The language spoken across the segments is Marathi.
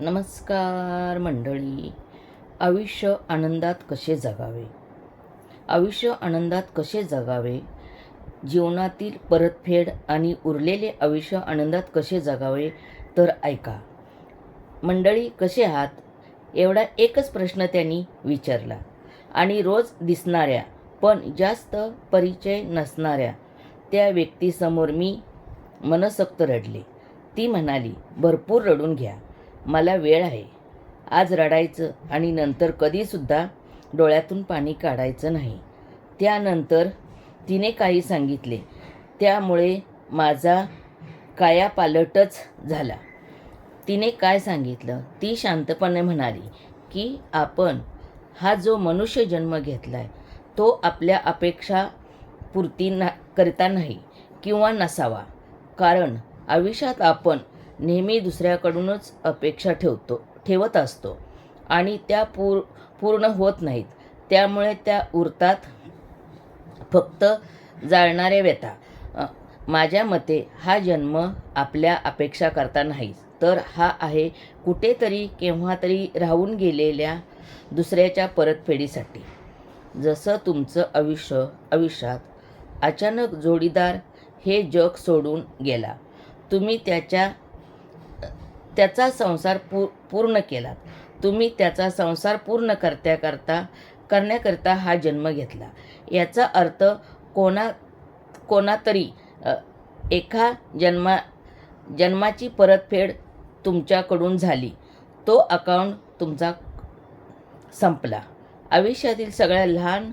नमस्कार मंडळी. आयुष्य आनंदात कसे जगावे? आयुष्य आनंदात कसे जगावे? जीवनातील परतफेड आणि उरलेले आयुष्य आनंदात कसे जगावे? तर ऐका. मंडळी कसे आहात? एवढा एकच प्रश्न त्यांनी विचारला. आणि रोज दिसणाऱ्या पण जास्त परिचय नसणाऱ्या त्या व्यक्तीसमोर मी मनसक्त रडले. ती म्हणाली भरपूर रडून घ्या. मला वेळ आहे. आज रडायचं आणि नंतर कधीसुद्धा डोळ्यातून पाणी काढायचं नाही. त्यानंतर तिने काही सांगितले. त्यामुळे माझा कायापालटच झाला. तिने काय सांगितलं? ती शांतपणे म्हणाली की आपण हा जो मनुष्य जन्म घेतला आहे तो आपल्या अपेक्षा पूर्ती ना करता नाही किंवा नसावा. कारण आयुष्यात आपण नेहमी दुसऱ्याकडूनच अपेक्षा ठेवतो ठेवत असतो. आणि त्या पूर पूर्ण होत नाहीत. त्यामुळे त्या उरतात फक्त जाळणाऱ्या व्यथा. माझ्या मते हा जन्म आपल्या अपेक्षा करता नाही तर हा आहे कुठेतरी केव्हा तरी राहून गेलेल्या दुसऱ्याच्या परतफेडीसाठी. जसं तुमचं आयुष्य आयुष्यात अचानक जोडीदार हे जग सोडून गेला. तुम्ही त्याच्या त्याचा संसार पू पूर्ण केलात तुम्ही त्याचा संसार पूर्ण करत्या करता करण्याकरता हा जन्म घेतला. याचा अर्थ कोणा कोणातरी एका जन्मा जन्माची परतफेड तुमच्याकडून झाली. तो अकाउंट तुमचा संपला. आयुष्यातील सगळ्या लहान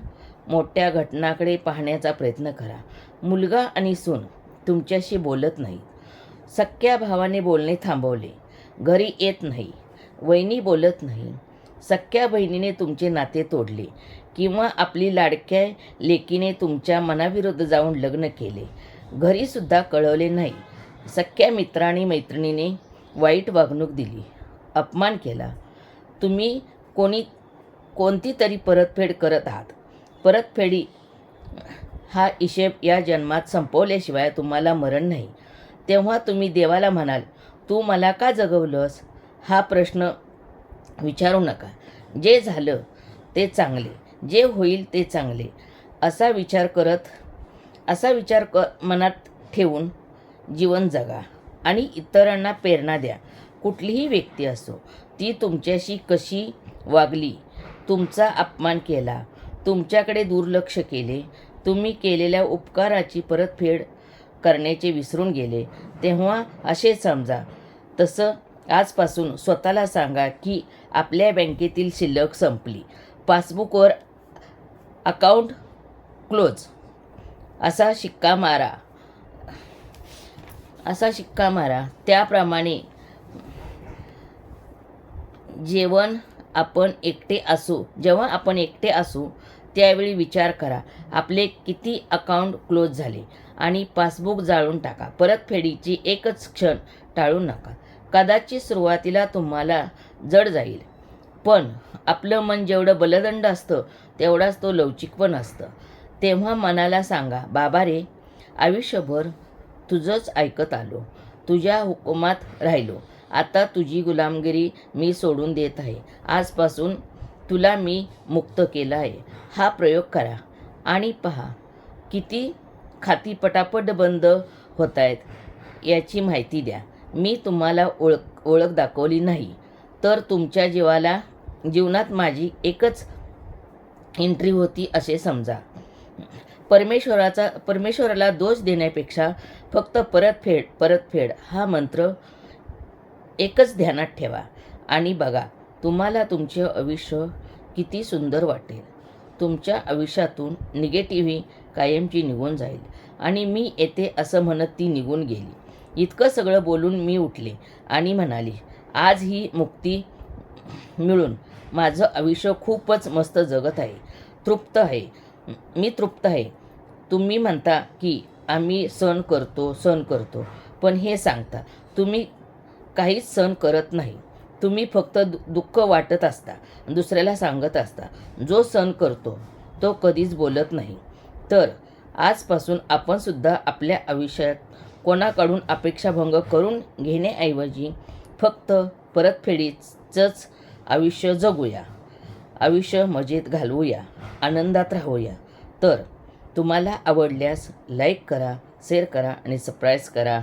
मोठ्या घटनाकडे पाहण्याचा प्रयत्न करा. मुलगा आणि सून तुमच्याशी बोलत नाहीत. सख्या भावाने बोलणे थांबवले. घरी येत नाही. वहिनी बोलत नाही. सख्या बहिणीने तुमचे नाते तोडले किंवा आपली लाडक्या लेकीने तुमच्या मनाविरुद्ध जाऊन लग्न केले. घरीसुद्धा कळवले नाही. सख्या मित्राने मैत्रिणीने वाईट वागणूक दिली. अपमान केला. तुम्ही कोणी कोणती तरी परतफेड करत आहात. परतफेडी हा हिशेब या जन्मात संपवल्याशिवाय तुम्हाला मरण नाही. तेव्हा तुम्ही देवाला म्हणाल तू मला का जगवलंस? हा प्रश्न विचारू नका. जे झालं ते चांगले. जे होईल ते चांगले. असा विचार करत असा विचार क मनात ठेवून जीवन जगा आणि इतरांना प्रेरणा द्या. कुठलीही व्यक्ती असो ती तुमच्याशी कशी वागली तुमचा अपमान केला तुमच्याकडे दुर्लक्ष केले तुम्ही केलेल्या उपकाराची परतफेड करण्याचे विसरून गेले तेव्हा असे समजा तसं आजपासून स्वतःला सांगा की आपल्या बँकेतील शिल्लक संपली. पासबुकवर अकाउंट क्लोज. असा शिक्का मारा. असा शिक्का मारा. त्याप्रमाणे जेवण आपण एकटे असू जेव्हा आपण एकटे असू त्यावेळी विचार करा. आपले किती अकाउंट क्लोज झाले? आणि पासबुक जाळून टाका. परतफेडीची एकच क्षण टाळू नका. कदाचित सुरुवातीला तुम्हाला जड जाईल. पण आपलं मन जेवढं बलदंड असतं तेवढाच तो लवचिक पण असतं. तेव्हा मनाला सांगा बाबा रे आयुष्यभर तुझंच ऐकत आलो. तुझ्या हुकुमात राहिलो. आता तुझी गुलामगिरी मी सोडून देत आहे. आजपासून तुला मी मुक्त केलं आहे. हा प्रयोग करा आणि पहा किती खाती पटापट बंद होत आहेत याची माहिती द्या. मी तुम्हाला ओळख ओळख दाखवली नाही तर तुमच्या जीवाला जीवनात माझी एकच एंट्री होती असे समजा. परमेश्वराचा परमेश्वराला दोष देण्यापेक्षा फक्त परतफेड परतफेड हा मंत्र एकच ध्यानात ठेवा. आणि बघा तुम्हाला तुमचे आयुष्य किती सुंदर वाटेल. तुमच्या आयुष्यातून निगेटिव्ही कायमची निघून जाईल. आणि मी येते असं म्हणत ती निघून गेली. इतकं सगळं बोलून मी उठले आणि म्हणाली आज ही मुक्ती मिळून माझं आयुष्य खूपच मस्त जगत आहे. तृप्त आहे. मी तृप्त आहे. तुम्ही म्हणता की आम्ही सण करतो सण करतो. पण हे सांगता तुम्ही काहीच सण करत नाही. तुम्ही फक्त दु दुःख वाटत असता दुसऱ्याला सांगत असता. जो सण करतो तो कधीच बोलत नाही. तर आजपासून आपणसुद्धा आपल्या आयुष्यात कोणाकडून अपेक्षाभंग करून घेण्याऐवजी फक्त परतफेडीचंच आयुष्य जगूया. आयुष्य मजेत घालवूया आनंदात राहूया. तर तुम्हाला आवडल्यास लाईक करा शेअर करा आणि सबस्क्राईब करा.